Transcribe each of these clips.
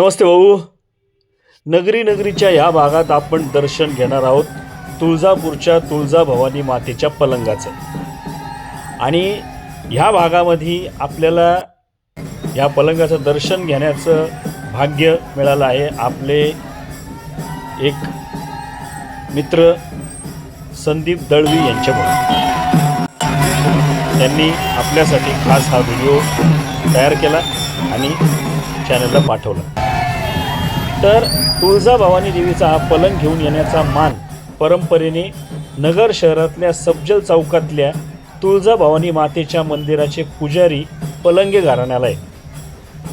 नमस्ते भाऊ. नगरी नगरीच्या ह्या भागात आपण दर्शन घेणार आहोत तुळजापूरच्या तुळजाभवानी मातेच्या पलंगाचं. आणि ह्या भागामध्ये आपल्याला या पलंगाचं दर्शन घेण्याचं भाग्य मिळालं आहे. आपले एक मित्र संदीप दळवी यांच्यामुळे. त्यांनी आपल्यासाठी खास हा व्हिडिओ तयार केला आणि चॅनलला पाठवला. तर तुळजाभवानी देवीचा हा पलंग घेऊन येण्याचा मान परंपरेने नगर शहरातल्या सब्जल चौकातल्या तुळजाभवानी मातेच्या मंदिराचे पुजारी पलंगे घराण्याला आहे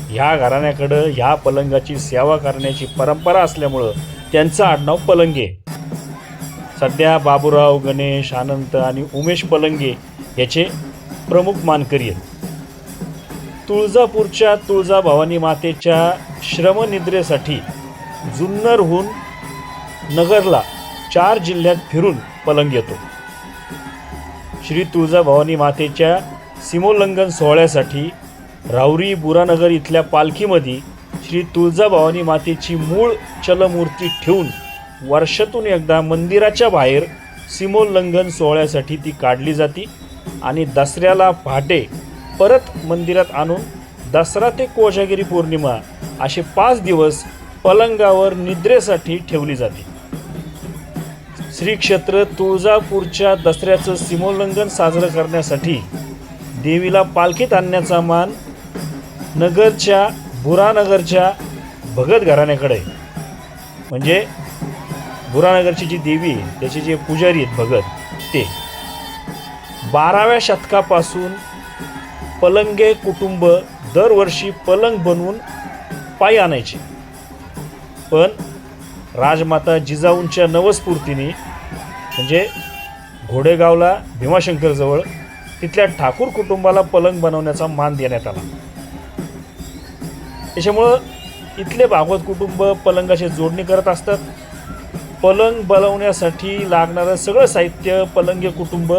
ह्या घराण्याकडं ह्या पलंगाची सेवा करण्याची परंपरा असल्यामुळं त्यांचं आडनाव पलंगे आहे. सध्या बाबूराव गणेश अनंत आणि उमेश पलंगे याचे प्रमुख मानकरी आहेत तुळजापूरच्या तुळजाभवानी मातेच्या श्रमनिद्रेसाठी जुन्नरहून नगरला चार जिल्ह्यात फिरून पलंग येतो. श्री तुळजाभवानी मातेच्या सीमोल्लंघन सोहळ्यासाठी राऊरी बुरानगर इथल्या पालखीमध्ये श्री तुळजाभवानी मातेची मूळ चलमूर्ती ठेवून वर्षातून एकदा मंदिराच्या बाहेर सीमोल्लंघन सोहळ्यासाठी ती काढली जाते आणि दसऱ्याला पहाटे परत मंदिरात आणून दसरा ते कोजागिरी पौर्णिमा असे पाच दिवस पलंगावर निद्रेसाठी ठेवली जाते. श्री क्षेत्र तुळजापूरच्या दसऱ्याचं सीमोल्लंघन साजरं करण्यासाठी देवीला पालखीत आणण्याचा मान नगरच्या बुरानगरच्या भगत घराण्याकडे. म्हणजे बुरानगरची जी देवी आहे त्याचे जे पुजारी आहेत भगत ते. बाराव्या शतकापासून पलंगे कुटुंब दरवर्षी पलंग बनवून पायी आणायचे. पण राजमाता जिजाऊंच्या नवस्फूर्तीने म्हणजे घोडेगावला भीमाशंकरजवळ तिथल्या ठाकूर कुटुंबाला पलंग बनवण्याचा मान देण्यात आला. त्याच्यामुळं इथले भागवत कुटुंब पलंगाची जोडणी करत असतात. पलंग बनवण्यासाठी लागणारं सगळं साहित्य पलंगे कुटुंब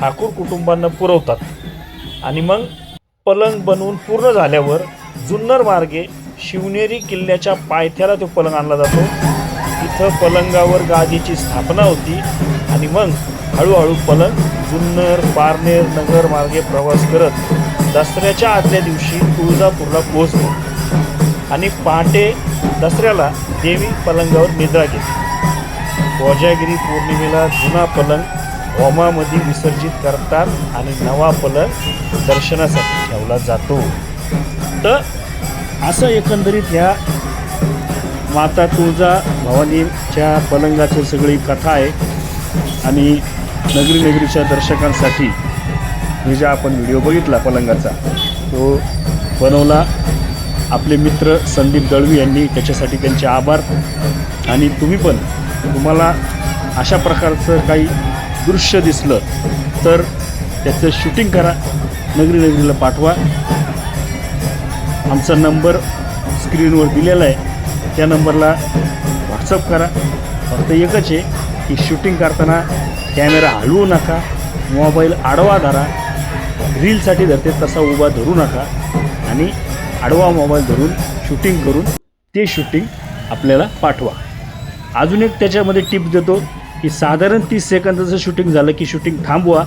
ठाकूर कुटुंबांना पुरवतात. आणि मग पलंग बनवून पूर्ण झाल्यावर जुन्नर मार्गे शिवनेरी किल्ल्याच्या पायथ्याला तो पलंग आणला जातो. तिथं पलंगावर गादीची स्थापना होती आणि मग हळूहळू पलंग जुन्नर पारनेर नगर मार्गे प्रवास करत दसऱ्याच्या आदल्या दिवशी तुळजापूरला पोहोचतो आणि पहाटे दसऱ्याला देवी पलंगावर निद्रा घेते कोजागिरी पौर्णिमेला जुना पलंग होमामध्ये विसर्जित करतात आणि नवा पलंग दर्शनासाठी ठेवला जातो. तर असं एकंदरीत ह्या माता तुळजा भवानीच्या पलंगाची सगळी कथा आहे. आणि नगरी नगरीच्या दर्शकांसाठी हे ज्या आपण व्हिडिओ बघितला पलंगाचा तो बनवला आपले मित्र संदीप दळवी यांनी. त्याच्यासाठी त्यांचे आभार. आणि तुम्ही पण तुम्हाला अशा प्रकारचं काही दृश्य दिसलं तर त्याचं शूटिंग करा. नगरी नगरीला पाठवा. आमचा नंबर स्क्रीनवर दिलेला आहे. त्या नंबरला व्हॉट्सअप करा. फक्त एकच आहे की शूटिंग करताना कॅमेरा हलवू नका. मोबाईल आडवा धरा. रीलसाठी धरते तसा उभा धरू नका. आणि आडवा मोबाईल धरून शूटिंग करून ते शूटिंग आपल्याला पाठवा. अजून एक त्याच्यामध्ये टिप देतो की साधारण तीस सेकंदाचं शूटिंग झालं की शूटिंग थांबवा.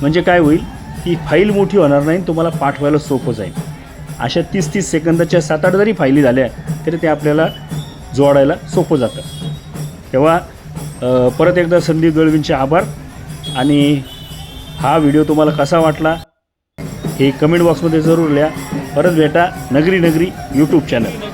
म्हणजे काय होईल? की फाईल मोठी होणार नाही आणि तुम्हाला पाठवायला सोपं जाईल. अशा तीस तीस सेकंदाच्या सात आठ जरी फायली झाल्या तरी ते आपल्याला जोडायला सोपं जातं. तेव्हा परत एकदा संदीप दळवींचे आभार. आणि हा व्हिडिओ तुम्हाला कसा वाटला हे कमेंट बॉक्समध्ये जरूर लिहा. परत भेटा Nagari Nagari YouTube channel